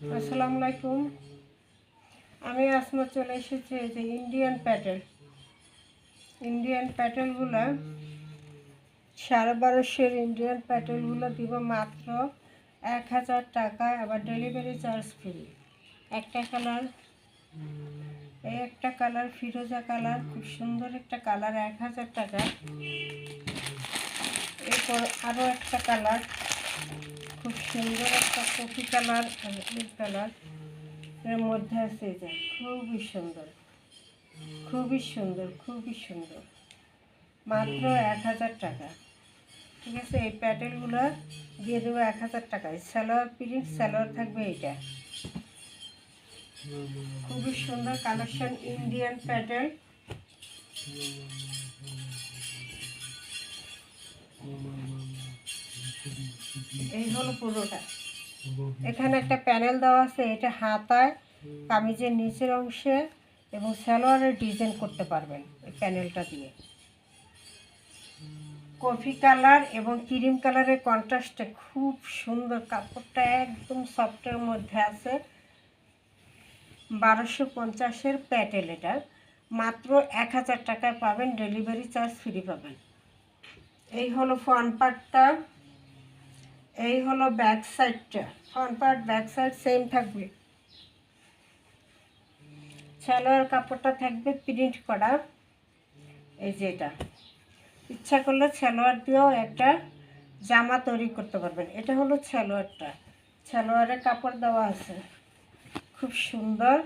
আসসালামু আলাইকুম। আমি আসমা চলে এসেছি যে ইন্ডিয়ান প্যাটেল ইন্ডিয়ান প্যাটেলগুলো সাড়ে বারোশোর ইন্ডিয়ান প্যাটেলগুলো দিব মাত্র এক হাজার টাকায় আবার ডেলিভারি চার্জ ফ্রি একটা কালার এই একটা কালার ফিরোজা কালার খুব সুন্দর একটা কালার এক হাজার টাকা। এরপর আরও একটা কালার খুব সুন্দর একটা কফি কালার আর এই কালারের মধ্যে আছে যে, খুবই সুন্দর খুবই সুন্দর খুবই সুন্দর। মাত্র এক হাজার টাকা। ঠিক আছে, এই প্যাটেলগুলো দিয়ে দেবো এক হাজার টাকায় স্যালোয়ার প্রিন্ট স্যালোয়ার থাকবে এইটা। খুবই সুন্দর কালেকশন ইন্ডিয়ান প্যাটেল। এই হলো পুরোটা। এখানে একটা প্যানেল দেওয়া আছে এটা হাতায় কামিজের নিচের অংশে এবং সালোয়ারের ডিজাইন করতে পারবেন এই প্যানেলটা দিয়ে। কফি কালার এবং ক্রিম কালারের কন্ট্রাস্টে খুব সুন্দর কাপড়টা একদম সফটের মধ্যে আছে। বারোশো পঞ্চাশের প্যাটেল এটা। মাত্র এক হাজার টাকায় পাবেন ডেলিভারি চার্জ ফ্রি পাবেন। এই হলো ফ্রন্ট পার্টটা। এই হলো ব্যাক সাইডটা front part back side same থাকবে। সালোয়ার কাপড়টা থাকবে প্রিন্ট করা। এই যে এটা। ইচ্ছা করলে সালোয়ার দিয়েও একটা জামা তৈরি করতে পারবেন। এটা হলো সালোয়ারটা। সালোয়ারের কাপড় দেওয়া আছে। খুব সুন্দর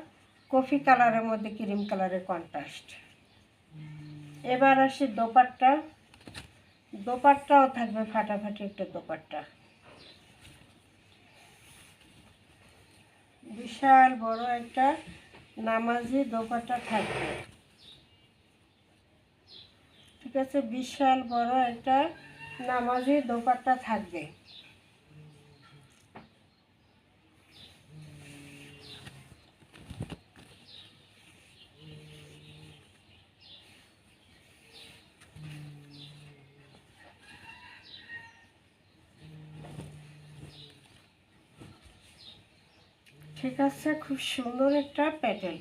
কফি কালারের মধ্যে ক্রিম কালারের কন্ট্রাস্ট এবার আসি দোপাট্টা। দোপাট্টাও থাকবে ফাটাফাটি একটা দোপাট্টা। বিশাল বড় একটা নামাজি দোপাটা থাকবে। ঠিক আছে বিশাল বড় একটা নামাজি দোপাট্টা থাকবে। ঠিক আছে, খুব সুন্দর একটা প্যাটেল।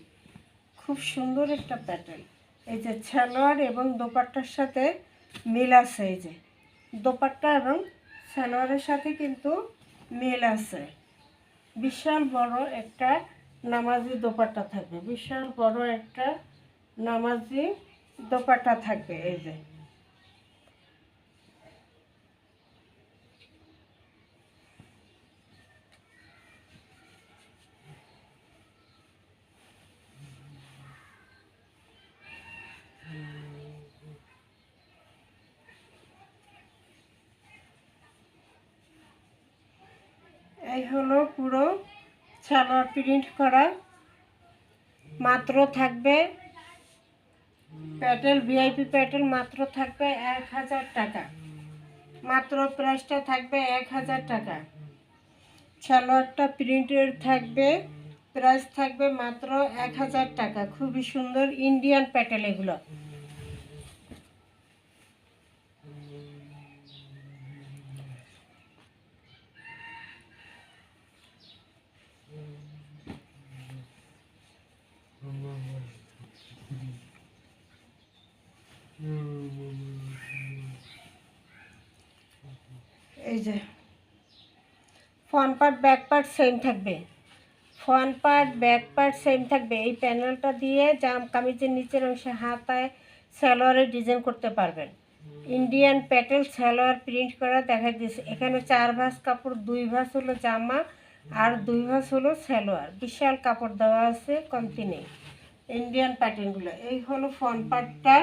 খুব সুন্দর একটা প্যাটেল। এই যে সালোয়ার এবং দোপাট্টার সাথে মিল আছে এই যে। দোপাট্টা এবং সালোয়ারের সাথে কিন্তু মিল আছে। বিশাল বড় একটা নামাজি দোপাট্টা থাকবে। বিশাল বড় একটা নামাজি দোপাট্টা থাকবে এই যে। এই হলো পুরো সালোয়ার প্রিন্ট করা। মাত্র থাকবে প্যাটেল ভিআইপি প্যাটেল মাত্র থাকবে এক হাজার টাকা। মাত্র প্রাইসটা থাকবে এক হাজার টাকা। সালোয়ারটা প্রিন্টের থাকবে প্রাইস থাকবে মাত্র এক হাজার টাকা। খুবই সুন্দর ইন্ডিয়ান প্যাটেল এগুলো। যে front part, back part same থাকবে। Front part, back part same থাকবে। এই প্যানেলটা দিয়ে জাম কামিজের নিচের অংশে হাতায় সালোয়ারের ডিজাইন করতে পারবেন। ইন্ডিয়ান প্যাটেল সালোয়ার প্রিন্ট করা দেখা দিয়েছে এখানে চার ভাঁজ কাপড়, দুই ভাঁজ হলো জামা আর দুই ভাঁজ হলো সালোয়ার। বিশাল কাপড় দেওয়া আছে, কমতি নেই। ইন্ডিয়ান প্যাটার্নগুলো এই হলো ফ্রন্ট পার্টটা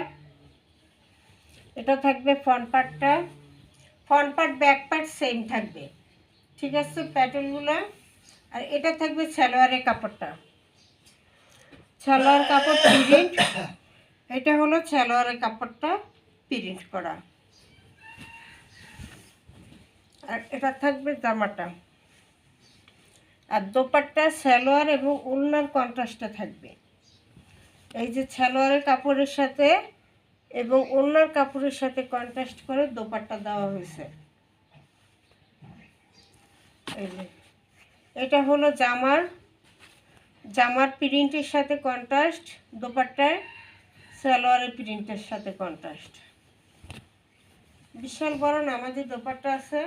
এটা থাকবে ফ্রন্ট পার্টটা front part back part same থাকবে। ঠিক আছে? প্যাটার্নগুলো। আর এটা থাকবে সালোয়ারের কাপড়টা। সালোয়ার কাপড় প্রিন্ট এটা হলো সালোয়ারের কাপড়টা প্রিন্ট করা। আর এটা থাকবে জামাটা। আর দোপাট্টা সালোয়ার এবং উলনার কন্ট্রাস্টে থাকবে। এই যে সালোয়ারের কাপড়ের সাথে এবং ওনার কাপড়ের সাথে কন্ট্রাস্ট করে দোপাট্টা দেওয়া হয়েছে। এটা হলো জামার জামার প্রিন্টের সাথে কন্ট্রাস্ট দোপাট্টায় সালোয়ারের প্রিন্টের সাথে কন্ট্রাস্ট বিশাল বড় নামাজি দোপাট্টা আছে।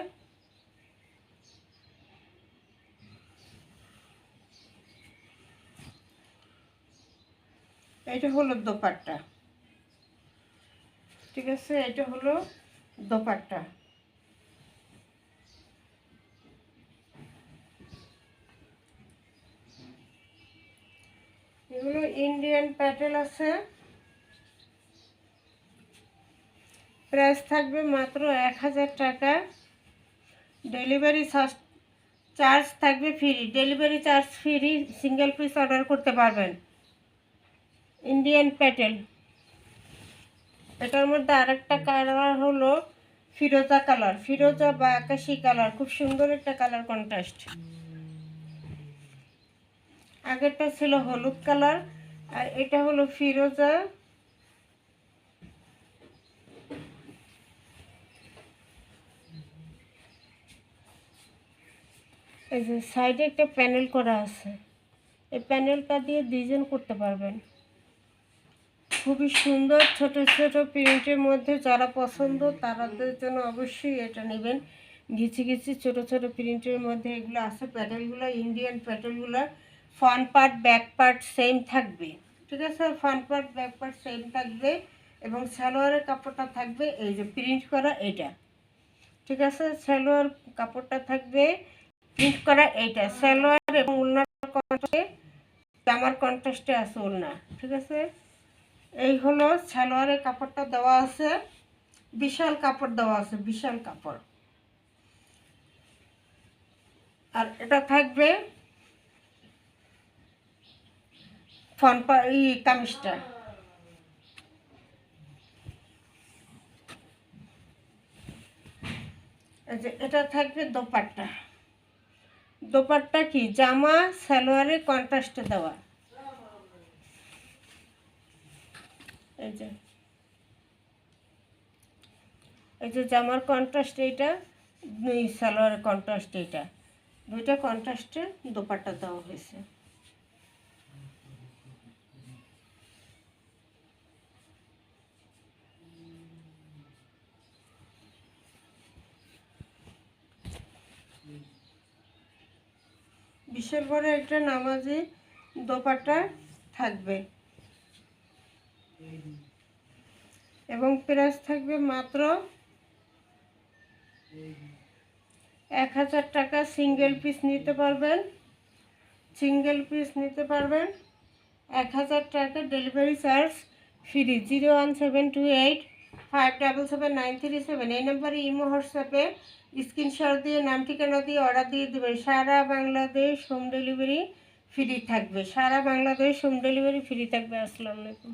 এটা হলো দোপাট্টা। ঠিক আছে, এটা হলো দোপাট্টা। এগুলো ইন্ডিয়ান প্যাটেল আছে। প্রাইস থাকবে মাত্র এক হাজার টাকা। ডেলিভারি চার্জ থাকবে free delivery charge free single piece order করতে পারবেন। ইন্ডিয়ান প্যাটেল এটার মধ্যে আরেকটা কালার হলো ফিরোজা কালার ফিরোজা বা আকাশি কালার খুব সুন্দর একটা কালার কন্ট্রাস্ট আগেরটা ছিল হলুদ কালার আর এটা হলো ফিরোজা এই যে সাইডে একটা প্যানেল করা আছে। এই প্যানেলটা দিয়ে ডিজাইন করতে পারবেন। খুবই সুন্দর ছোট ছোট প্রিন্টের মধ্যে যারা পছন্দ তাদের জন্য অবশ্যই এটা নেবেন। ঘিচি ঘিচি ছোট ছোট প্রিন্টের মধ্যে এগুলো আছে, প্যাটেলগুলো, Indian প্যাটেলগুলো front part back part same থাকবে। ঠিক আছে? Front part back part same থাকবে এবং সালোয়ারের কাপড়টা থাকবে এই যে প্রিন্ট করা এটা। ঠিক আছে? সালোয়ার কাপড়টা থাকবে প্রিন্ট করা এইটা সালোয়ার এবং উলনার কন্ট্রাস্টে জামার কন্ট্রাস্টে আছে উলনা ঠিক আছে? এই হলো সালোয়ারের কাপড়টা দেওয়া আছে। বিশাল কাপড় দেওয়া আছে, বিশাল কাপড়। আর এটা থাকবে ফন ই কামিজটা। যে এটা থাকবে দোপাট্টা। দোপাট্টা কি? জামা সালোয়ারে কন্ট্রাস্টে দেওয়া। এই যে। এই যে জামার কন্ট্রাস্ট এইটা সালোয়ারের কন্ট্রাস্ট এইটা। দুইটা কন্ট্রাস্টে দোপাট্টা দেওয়া হয়েছে। বিশাল বড় একটা নামাজি দোপাট্টা থাকবে। এবং প্রাইস থাকবে মাত্র এক হাজার টাকা সিঙ্গেল পিস নিতে পারবেন। সিঙ্গেল পিস নিতে পারবেন। এক হাজার টাকা delivery charge free. Zero one seven two eight five double seven nine three seven. এই নাম্বারে ইমো, হোয়াটসঅ্যাপে স্ক্রিনশট দিয়ে, নাম, ঠিকানা দিয়ে অর্ডার দিয়ে দেবেন। সারা বাংলাদেশ হোম ডেলিভারি ফ্রি থাকবে। সারা বাংলাদেশ হোম ডেলিভারি ফ্রি থাকবে। আসসালামু আলাইকুম।